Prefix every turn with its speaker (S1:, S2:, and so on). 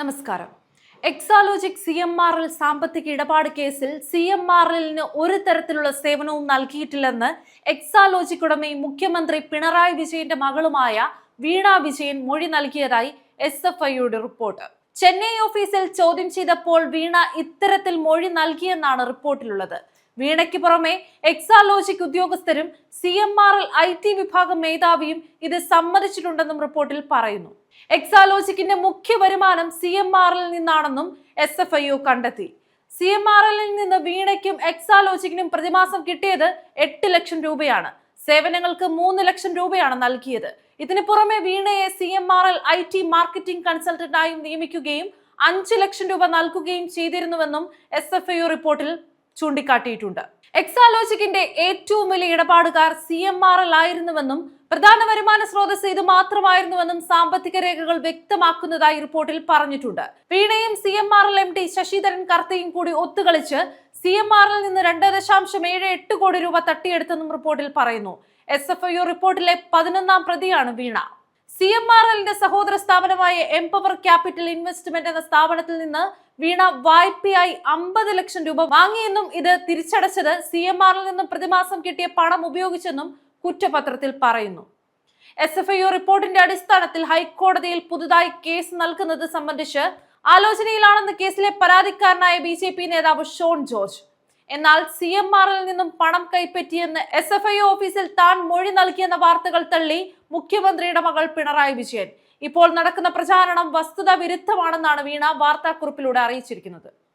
S1: നമസ്കാരം. Exalogic C M R L സാമ്പത്തിക ഇടപാട് കേസിൽ സി എം ആർ എല്ലിന് ഒരു തരത്തിലുള്ള സേവനവും നൽകിയിട്ടില്ലെന്ന് എക്സാലോജിക് ഉടമയും മുഖ്യമന്ത്രി പിണറായി വിജയന്റെ മകളുമായ വീണ വിജയൻ മൊഴി നൽകിയതായി എസ് എഫ് ഐയുടെ റിപ്പോർട്ട്. ചെന്നൈ ഓഫീസിൽ ചോദ്യം ചെയ്തപ്പോൾ വീണ ഇത്തരത്തിൽ മൊഴി നൽകിയെന്നാണ് റിപ്പോർട്ടിലുള്ളത്. വീണയ്ക്ക് പുറമെ എക്സാലോജിക് ഉദ്യോഗസ്ഥരും C M R L I T വിഭാഗം മേധാവിയും ഇത് സമ്മതിച്ചിട്ടുണ്ടെന്നും റിപ്പോർട്ടിൽ പറയുന്നു. എക്സാലോജിക്കിന്റെ മുഖ്യ വരുമാനം സി എം ആർ എൽ നിന്നാണെന്നും എസ് എഫ് ഐ ഒ കണ്ടെത്തി. സി എം ആർ എല്ലിൽ നിന്ന് വീണയ്ക്കും എക്സാലോജിക്കിനും പ്രതിമാസം കിട്ടിയത് എട്ട് ലക്ഷം രൂപയാണ്. സേവനങ്ങൾക്ക് മൂന്ന് ലക്ഷം രൂപയാണ് നൽകിയത്. ഇതിന് പുറമെ വീണയെ C M R L I T marketing കൺസൾട്ടന്റായും നിയമിക്കുകയും അഞ്ച് ലക്ഷം രൂപ നൽകുകയും ചെയ്തിരുന്നുവെന്നും എസ് എഫ് ഐ റിപ്പോർട്ടിൽ ചൂണ്ടിക്കാട്ടിയിട്ടുണ്ട്. എക്സാലോജിക്കിന്റെ ഏറ്റവും വലിയ ഇടപാടുകാർ സി എം ആർ എൽ ആയിരുന്നുവെന്നും പ്രധാന വരുമാന സ്രോതസ് ഇത് മാത്രമായിരുന്നുവെന്നും സാമ്പത്തിക രേഖകൾ വ്യക്തമാക്കുന്നതായി റിപ്പോർട്ടിൽ പറഞ്ഞിട്ടുണ്ട്. വീണയും C M R L M D Sasidharan കർത്തയും കൂടി ഒത്തുകളിച്ച് സി എം ആറിൽ നിന്ന് രണ്ട് ദശാംശം ഏഴ് എട്ട് കോടി രൂപ തട്ടിയെടുത്തെന്നും റിപ്പോർട്ടിൽ പറയുന്നു. എസ് എഫ് ഐ ഒ റിപ്പോർട്ടിലെ പതിനൊന്നാം പ്രതിയാണ് വീണ. സി എം ആർ എല്ലിന്റെ സഹോദര സ്ഥാപനമായ എംപവർ ക്യാപിറ്റൽ ഇൻവെസ്റ്റ്മെന്റ് എന്ന സ്ഥാപനത്തിൽ നിന്ന് വീണ വായ്പയായി അമ്പത് ലക്ഷം രൂപ വാങ്ങിയെന്നും ഇത് തിരിച്ചടച്ചത് സി എം ആറിൽ നിന്നും പ്രതിമാസം കിട്ടിയ പണം ഉപയോഗിച്ചെന്നും കുറ്റപത്രത്തിൽ പറയുന്നു. എസ് എഫ് ഐ ഒ റിപ്പോർട്ടിന്റെ അടിസ്ഥാനത്തിൽ ഹൈക്കോടതിയിൽ പുതുതായി കേസ് നൽകുന്നത് സംബന്ധിച്ച് ആലോചനയിലാണെന്ന് കേസിലെ പരാതിക്കാരനായ ബി ജെ പി നേതാവ് ഷോൺ ജോർജ്. എന്നാൽ സി എം ആറിൽ നിന്നും പണം കൈപ്പറ്റിയെന്ന് എസ് എഫ് ഐ ഓഫീസിൽ താൻ മൊഴി നൽകിയെന്ന വാർത്തകൾ തള്ളി മുഖ്യമന്ത്രിയുടെ മകൾ പിണറായി വിജയൻ. ഇപ്പോൾ നടക്കുന്ന പ്രചാരണം വസ്തുത വിരുദ്ധമാണെന്നാണ് വീണ വാർത്താക്കുറിപ്പിലൂടെ അറിയിച്ചിരിക്കുന്നത്.